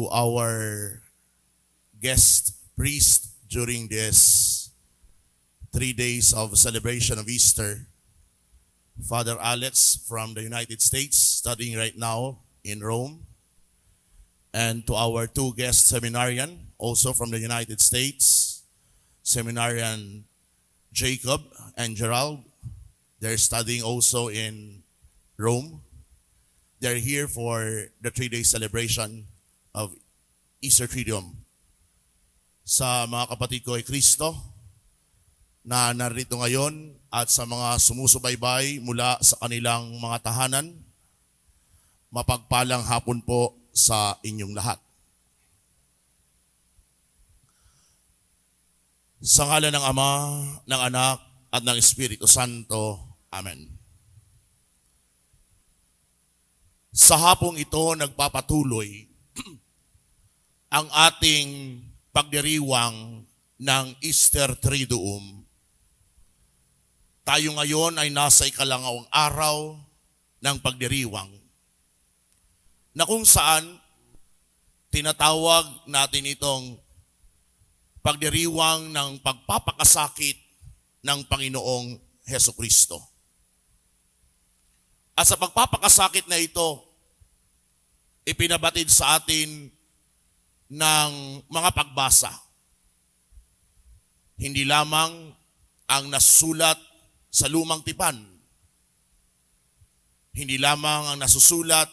to our guest priest during this three days of celebration of Easter, Father Alex from the United States, studying right now in Rome, and to our two guest seminarian, also from the United States, seminarian Jacob and Gerald. They're studying also in Rome. They're here for the three-day celebration of Easter Triduum. Sa mga kapatid ko ay Kristo na narito ngayon at sa mga sumusubaybay mula sa kanilang mga tahanan, mapagpalang hapon po sa inyong lahat. Sa ngala ng Ama, ng Anak, at ng Espiritu Santo. Amen. Sa hapong ito, nagpapatuloy ang ating pagdiriwang ng Easter Triduum. Tayo ngayon ay nasa ikalangawang araw ng pagdiriwang na kung saan tinatawag natin itong pagdiriwang ng pagpapakasakit ng Panginoong Heso Kristo. At sa pagpapakasakit na ito, ipinabatid sa atin ng mga pagbasa. Hindi lamang ang nasulat sa lumang tipan. Hindi lamang ang nasusulat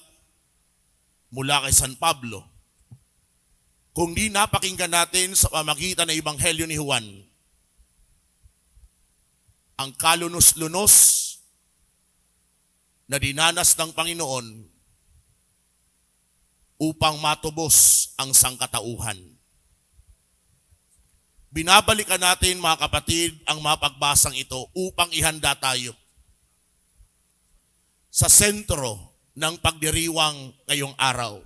mula kay San Pablo. Kung di napakinggan natin sa pamagitan ng Ebanghelyo ni Juan, ang kalunos-lunos na dinanas ng Panginoon upang matubos ang sangkatauhan. Binabalikan natin mga kapatid ang mapagbasang ito upang ihanda tayo sa sentro ng pagdiriwang ngayong araw.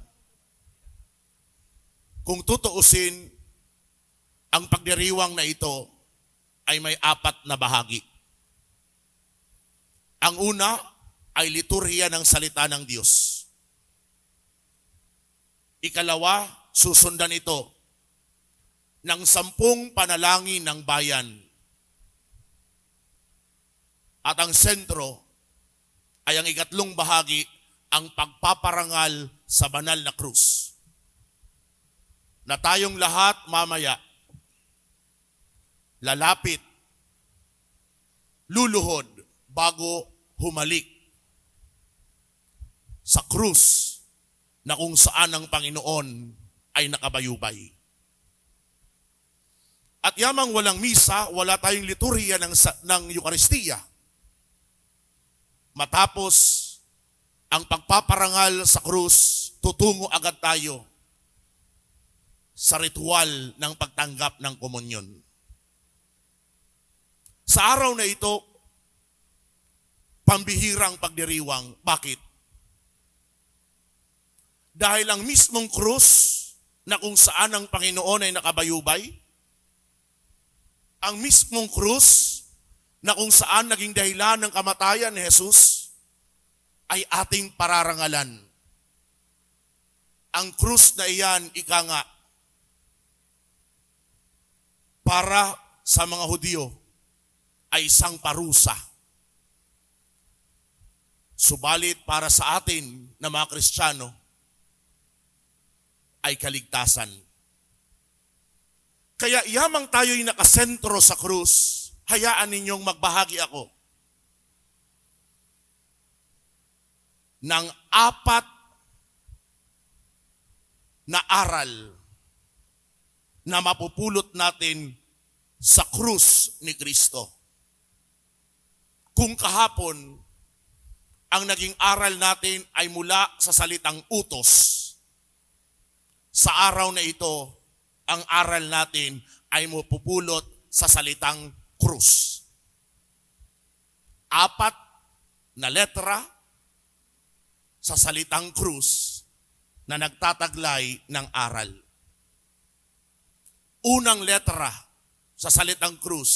Kung tutuusin, ang pagdiriwang na ito ay may apat na bahagi. Ang una ay liturhiya ng salita ng Diyos. Ikalawa, susundan ito ng sampung panalangin ng bayan. At ang sentro ay ang ikatlong bahagi, ang pagpaparangal sa banal na krus. Na tayong lahat mamaya, lalapit, luluhod bago humalik sa krus na kung saan ang Panginoon ay nakabayubay. At yamang walang misa, wala tayong liturhiya ng, ng Eucharistia. Matapos ang pagpaparangal sa krus, tutungo agad tayo sa ritual ng pagtanggap ng komunyon. Sa araw na ito, pambihirang pagdiriwang. Bakit? Dahil ang mismong krus na kung saan ang Panginoon ay nakabayubay, ang mismong krus na kung saan naging dahilan ng kamatayan ni Jesus ay ating pararangalan. Ang krus na iyan, ika nga, para sa mga Hudyo ay isang parusa. Subalit para sa atin na mga Kristiyano ay kaligtasan. Kaya yamang tayo'y nakasentro sa krus, hayaan ninyong magbahagi ako ng apat na aral na mapupulot natin sa krus ni Kristo. Kung kahapon, ang naging aral natin ay mula sa salitang utos. Sa araw na ito, ang aral natin ay mapupulot sa salitang krus. Apat na letra sa salitang krus na nagtataglay ng aral. Unang letra sa salitang krus,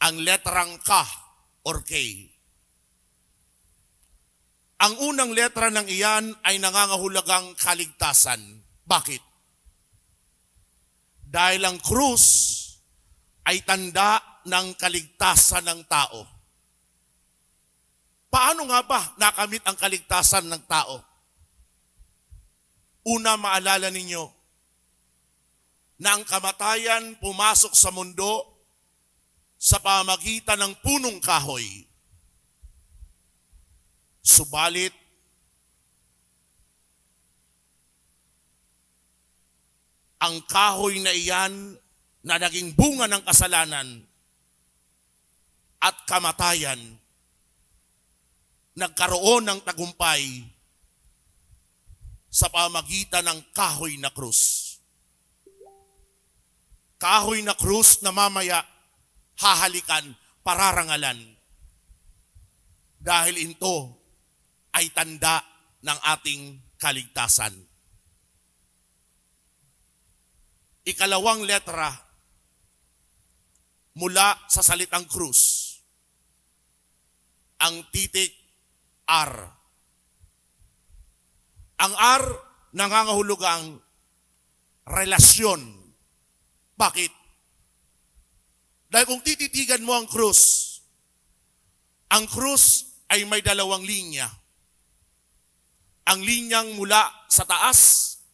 ang letrang K or K. Ang unang letra ng iyan ay nangangahulugang kaligtasan. Bakit? Dahil ang krus ay tanda ng kaligtasan ng tao. Paano nga ba nakamit ang kaligtasan ng tao? Una, maalala ninyo na ang kamatayan pumasok sa mundo sa pamagitan ng punong kahoy. Subalit, ang kahoy na iyan na naging bunga ng kasalanan at kamatayan, nagkaroon ng tagumpay sa pamagitan ng kahoy na krus. Kahoy na krus na mamaya hahalikan, pararangalan. Dahil ito ay tanda ng ating kaligtasan. Ikalawang letra mula sa salitang krus. Ang titik R. Ang R nangangahulugang relasyon. Bakit? Dahil kung tititigan mo ang krus, ang krus ay may dalawang linya. Ang linyang mula sa taas,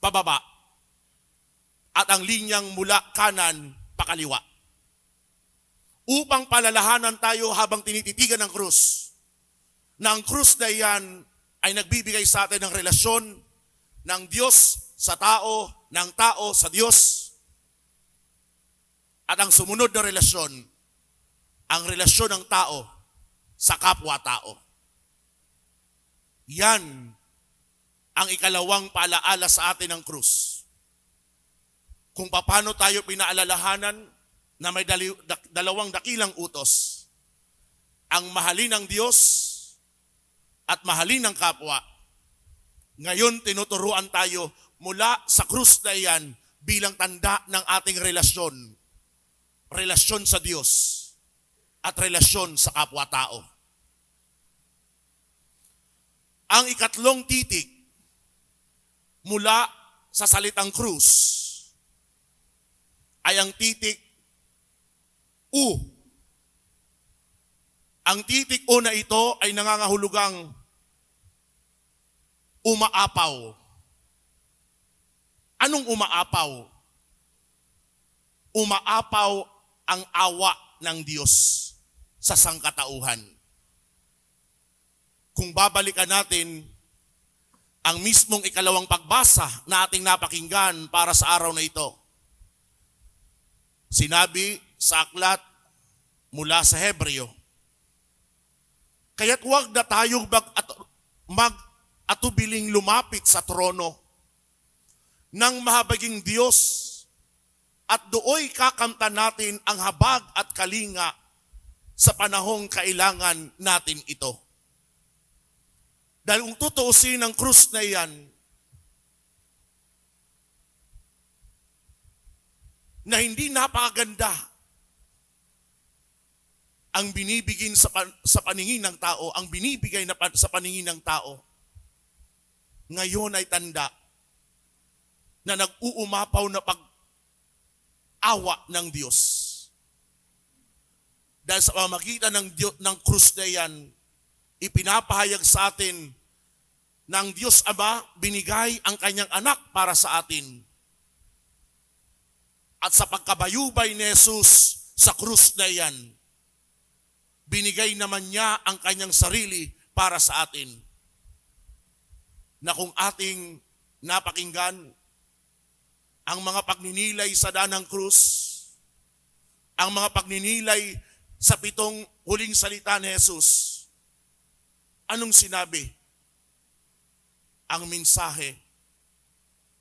pababa. At ang linyang mula kanan, pakaliwa. Upang palalahanan tayo habang tinititigan ng krus, na ang krus na iyan ay nagbibigay sa atin ng relasyon ng Diyos sa tao, ng tao sa Diyos, at ang sumunod na relasyon, ang relasyon ng tao sa kapwa-tao. Yan ang ikalawang paalaala sa atin ng krus. Kung paano tayo pinaalalahanan na may dalawang dakilang utos. Ang mahalin ng Diyos at mahalin ng kapwa. Ngayon tinuturuan tayo mula sa krus na iyan bilang tanda ng ating relasyon relasyon sa Diyos at relasyon sa kapwa-tao. Ang ikatlong titik mula sa salitang krus ay ang titik U. Ang titik O na ito ay nangangahulugang umaapaw. Anong umaapaw? Umaapaw ang awa ng Diyos sa sangkatauhan. Kung babalikan natin ang mismong ikalawang pagbasa na ating napakinggan para sa araw na ito. Sinabi sa aklat mula sa Hebreo, Kaya't huwag na tayong mag, mag-atubiling lumapit sa trono ng mahabaging Diyos at dooy kakamta natin ang habag at kalinga sa panahong kailangan natin ito. Dahil kung tutuusin ang krus na iyan, na hindi napakaganda ang binibigin sa, pan, sa paningin ng tao, ang binibigay na pan, sa paningin ng tao, ngayon ay tanda na nag-uumapaw na pag awa ng Diyos. Dahil sa pamagitan ng, Diyos, ng krus na yan, ipinapahayag sa atin ng Diyos Ama binigay ang kanyang anak para sa atin. At sa pagkabayubay ni Jesus sa krus na yan, binigay naman niya ang kanyang sarili para sa atin. Na kung ating napakinggan ang mga pagninilay sa danang krus, ang mga pagninilay sa pitong huling salita ni Jesus, anong sinabi? Ang mensahe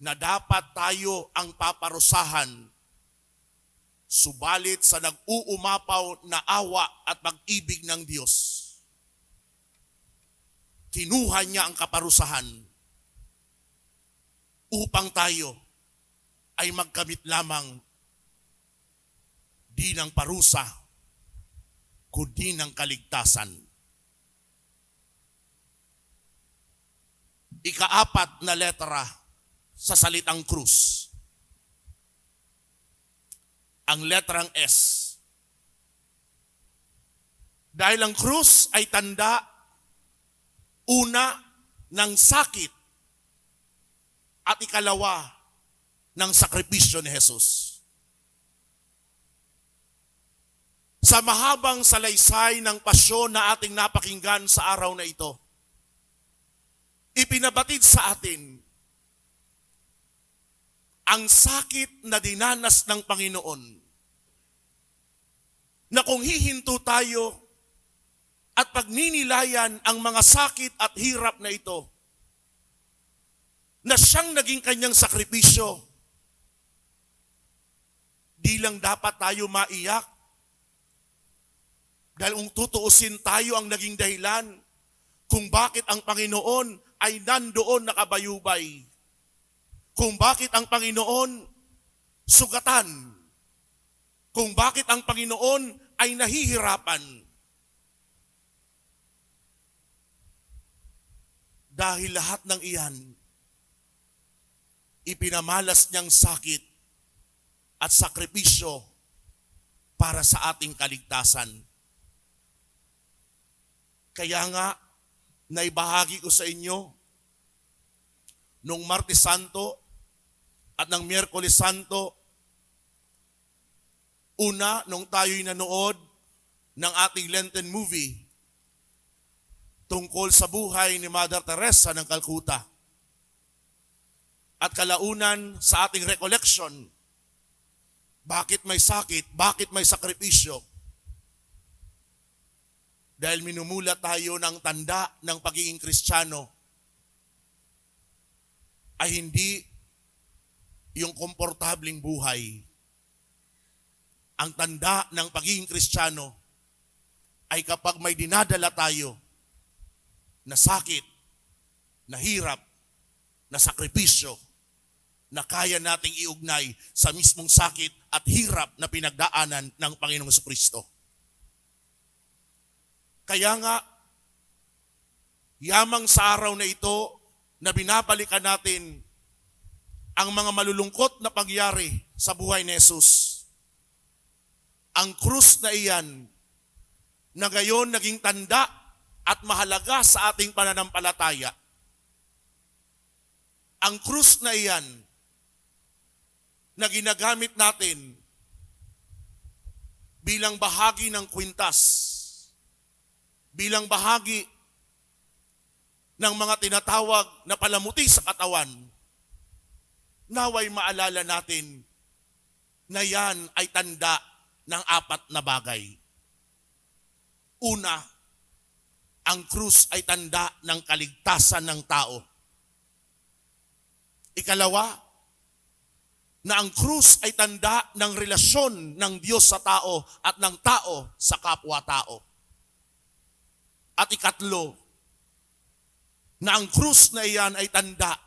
na dapat tayo ang paparusahan subalit sa nag-uumapaw na awa at pag-ibig ng Diyos. Kinuha niya ang kaparusahan upang tayo ay magkamit lamang di ng parusa, kundi ng kaligtasan. Ikaapat na letra sa salitang krus. Ang letrang S. Dahil ang krus ay tanda una ng sakit at ikalawa ng sakripisyo ni Jesus. Sa mahabang salaysay ng pasyon na ating napakinggan sa araw na ito, ipinabatid sa atin ang sakit na dinanas ng Panginoon na kung hihinto tayo at pagninilayan ang mga sakit at hirap na ito, na siyang naging kanyang sakripisyo, di lang dapat tayo maiyak. Dahil kung tutuusin tayo ang naging dahilan kung bakit ang Panginoon ay nandoon nakabayubay. Kung bakit ang Panginoon sugatan. Kung bakit ang Panginoon ay nahihirapan. Dahil lahat ng iyan, ipinamalas niyang sakit at sakripisyo para sa ating kaligtasan. Kaya nga, naibahagi ko sa inyo, nung Martes Santo at ng Miyerkules Santo, una, nung tayo'y nanood ng ating Lenten movie tungkol sa buhay ni Mother Teresa ng Calcutta. At kalaunan sa ating recollection, bakit may sakit, bakit may sakripisyo, dahil minumula tayo ng tanda ng pagiging kristyano ay hindi yung komportabling buhay. Ang tanda ng pagiging kristyano ay kapag may dinadala tayo na sakit, na hirap, na sakripisyo, na kaya nating iugnay sa mismong sakit at hirap na pinagdaanan ng Panginoong Kristo. Kaya nga, yamang sa araw na ito na binabalikan natin ang mga malulungkot na pangyari sa buhay ni Jesus. Ang krus na iyan na gayon naging tanda at mahalaga sa ating pananampalataya. Ang krus na iyan na ginagamit natin bilang bahagi ng kwintas bilang bahagi ng mga tinatawag na palamuti sa katawan, naway maalala natin na yan ay tanda ng apat na bagay. Una, ang krus ay tanda ng kaligtasan ng tao. Ikalawa, na ang krus ay tanda ng relasyon ng Diyos sa tao at ng tao sa kapwa-tao. At ikatlo, na ang krus na iyan ay tanda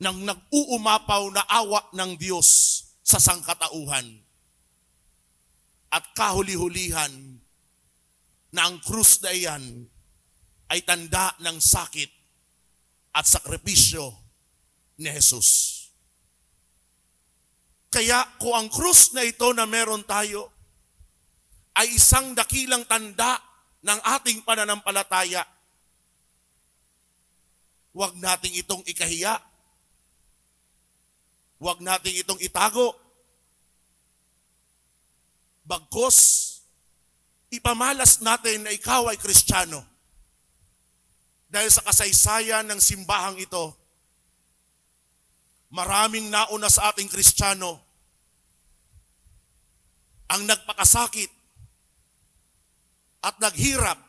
ng nag-uumapaw na awa ng Diyos sa sangkatauhan. At kahuli-hulihan na ang krus na iyan ay tanda ng sakit at sakripisyo ni Jesus. Kaya kung ang krus na ito na meron tayo ay isang dakilang tanda ng ating pananampalataya, huwag nating itong ikahiya. Huwag nating itong itago. Bagkos, ipamalas natin na ikaw ay kristyano. Dahil sa kasaysayan ng simbahang ito, maraming nauna sa ating kristyano ang nagpakasakit at naghirap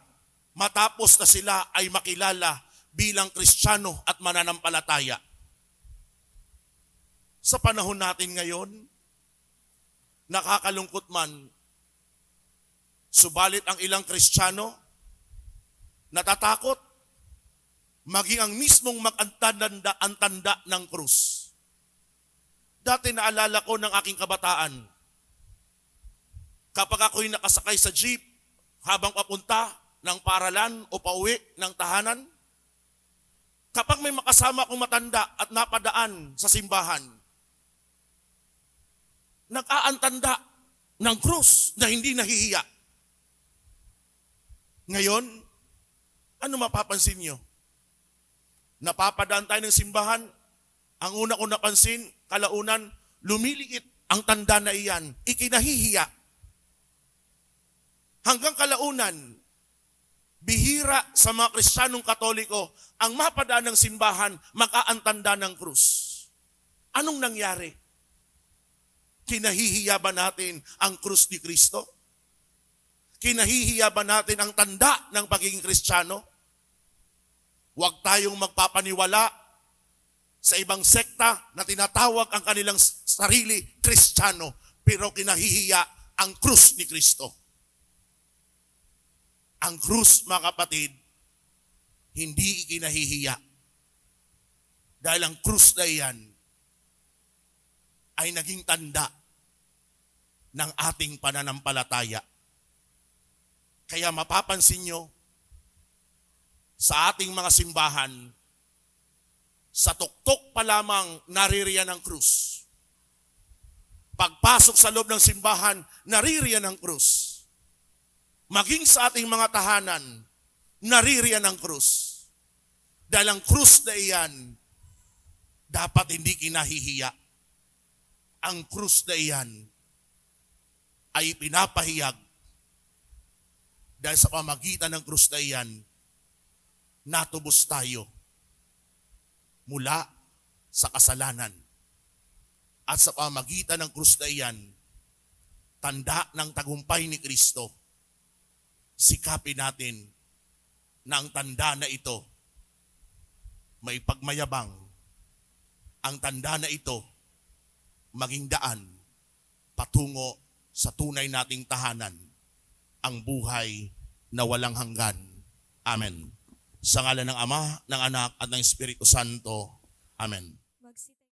matapos na sila ay makilala bilang kristyano at mananampalataya. Sa panahon natin ngayon, nakakalungkot man, subalit ang ilang kristyano natatakot maging ang mismong magantanda ang tanda ng krus. Dati naalala ko ng aking kabataan, kapag ako'y nakasakay sa jeep habang papunta ng paralan o pauwi ng tahanan, Kapag may makasama akong matanda at napadaan sa simbahan, nag-aantanda ng krus na hindi nahihiya. Ngayon, ano mapapansin nyo? Napapadaan tayo ng simbahan, ang una ko napansin, kalaunan, lumiliit ang tanda na iyan, ikinahihiya. Hanggang kalaunan, bihira sa mga Kristiyanong Katoliko ang mapadaan ng simbahan, makaantanda ng krus. Anong nangyari? Kinahihiya ba natin ang krus ni Kristo? Kinahihiya ba natin ang tanda ng pagiging Kristiyano? Huwag tayong magpapaniwala sa ibang sekta na tinatawag ang kanilang sarili Kristiyano, pero kinahihiya ang krus ni Kristo. Ang krus, mga kapatid, hindi ikinahihiya. Dahil ang krus na iyan ay naging tanda ng ating pananampalataya. Kaya mapapansin nyo, sa ating mga simbahan, sa tuktok pa lamang naririyan ang krus. Pagpasok sa loob ng simbahan, naririyan ang krus. Maging sa ating mga tahanan, naririyan ang krus. Dahil ang krus na iyan, dapat hindi kinahihiya. Ang krus na iyan ay pinapahiyag dahil sa pamagitan ng krus na iyan, natubos tayo mula sa kasalanan. At sa pamagitan ng krus na iyan, tanda ng tagumpay ni Kristo, sikapin natin na ang tanda na ito may pagmayabang. Ang tanda na ito maging daan patungo sa tunay nating tahanan, ang buhay na walang hanggan. Amen. Sa ngalan ng Ama, ng Anak, at ng Espiritu Santo. Amen.